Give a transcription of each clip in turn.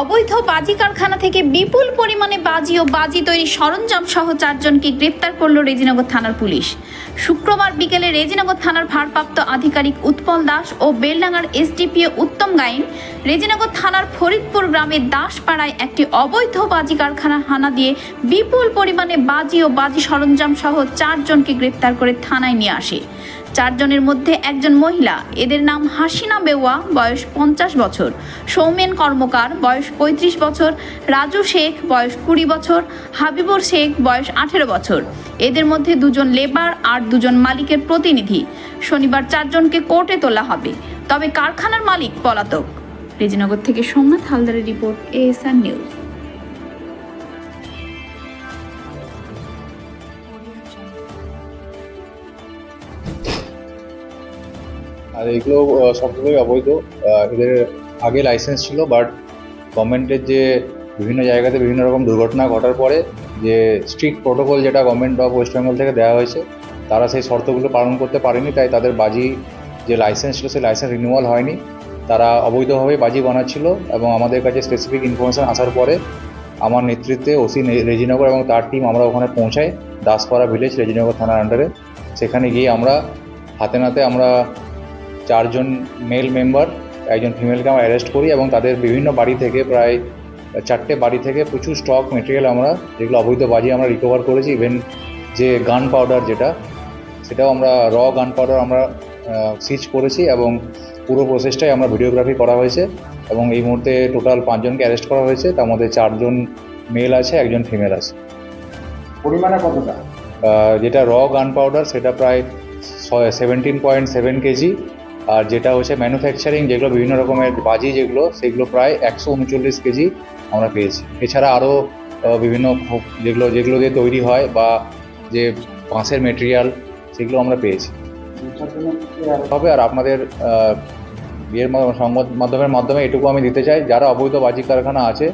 অবৈধ বাজি কারখানা থেকে বিপুল পরিমাণে বাজি ও বাজি তৈরি সরঞ্জাম সহ চারজনকে গ্রেপ্তার করল রেজিনগর থানার পুলিশ। শুক্রবার বিকেলে রেজিনগর থানার ভারপ্রাপ্ত আধিকারিক উৎপল দাস ও বেলডাঙ্গার এসডিপিও উত্তম গাইন রেজিনগর থানার ফরিদপুর গ্রামের দাসপাড়ায় একটি অবৈধ বাজি কারখানা হানা দিয়ে বিপুল পরিমাণে বাজি ও বাজি সরঞ্জাম সহ চারজনকে গ্রেপ্তার করে থানায় নিয়ে আসে। চারজনের মধ্যে একজন মহিলা। এদের নাম হাসিনা বেওয়া, বয়স পঞ্চাশ বছর। সৌমেন কর্মকার, বয়স পঁয়ত্রিশ বছর। রাজু শেখ, বয়স কুড়ি বছর। হাবিবুর শেখ, বয়স আঠেরো বছর। এদের মধ্যে দুজন লেবার আর দুজন মালিকের প্রতিনিধি। শনিবার চারজনকে কোর্টে তোলা হবে। তবে কারখানার মালিক পলাতক। রেজিনগর থেকে সোমনাথ হালদারের রিপোর্ট এএসআর নিউজ। আর এগুলো সবগুলোই অবৈধ। এদের আগে লাইসেন্স ছিল বাট গভর্নমেন্টের যে বিভিন্ন জায়গাতে বিভিন্ন রকম দুর্ঘটনা ঘটার পরে যে স্ট্রিক্ট প্রোটোকল যেটা গভর্নমেন্ট অফ ওয়েস্ট বেঙ্গল থেকে দেওয়া হয়েছে, তারা সেই শর্তগুলো পালন করতে পারেনি, তাই তাদের বাজি যে লাইসেন্স ছিল, সেই লাইসেন্স রিনিউয়াল হয়নি। তারা অবৈধভাবে বাজি বানাচ্ছিল এবং আমাদের কাছে স্পেসিফিক ইনফরমেশন আসার পরে আমার নেতৃত্বে ওসি রেজিনগর এবং তার টিম আমরা ওখানে পৌঁছাই, দাসপাড়া ভিলেজ রেজিনগর থানার আন্ডারে সেখানে গিয়ে আমরা হাতে নাতে আমরা চারজন মেল মেম্বার একজন ফিমেলকে আমরা অ্যারেস্ট করি এবং তাদের বিভিন্ন বাড়ি থেকে প্রায় চারটে বাড়ি থেকে প্রচুর স্টক মেটেরিয়াল আমরা যেগুলো অবৈধ বাজি আমরা রিকভার করেছি ইভেন যে গান পাউডার যেটা সেটাও আমরা র গান পাউডার আমরা সিজ করেছি এবং পুরো প্রসেসটাই আমরা ভিডিওগ্রাফি করা হয়েছে এবং এই মুহূর্তে টোটাল পাঁচজনকে অ্যারেস্ট করা হয়েছে তার মধ্যে চারজন মেল আছে একজন ফিমেল আছে। পরিমাণে কতটা? যেটা র গান পাউডার সেটা প্রায় সেভেন্টিন পয়েন্ট সেভেন কেজি। আর যেটা হচ্ছে ম্যানুফ্যাকচারিং যেগুলো বিভিন্ন রকমের বাজি যেগুলো, সেগুলো প্রায় একশো উনচল্লিশ কেজি আমরা পেয়েছি। এছাড়া আরও বিভিন্ন যেগুলো যেগুলো দিয়ে তৈরি হয় বা যে বাঁশের মেটেরিয়াল সেগুলো আমরা পেয়েছি। তবে আর আপনাদের ইয়ের সংবাদ মাধ্যমের মাধ্যমে এটুকু আমি দিতে চাই, যারা অবৈধ বাজি কারখানা আছে,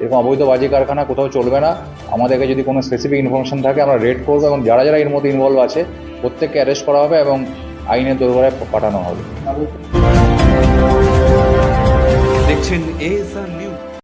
এরকম অবৈধ বাজি কারখানা কোথাও চলবে না, আমাদেরকে যদি কোনো স্পেসিফিক ইনফরমেশন থাকে, আমরা রেড করব এবং যারা যারা এর মধ্যে ইনভলভ আছে, প্রত্যেককে অ্যারেস্ট করা হবে এবং আইনের দরবারে পাঠানো হবে। দেখছেন দেখছেন আর নিউজ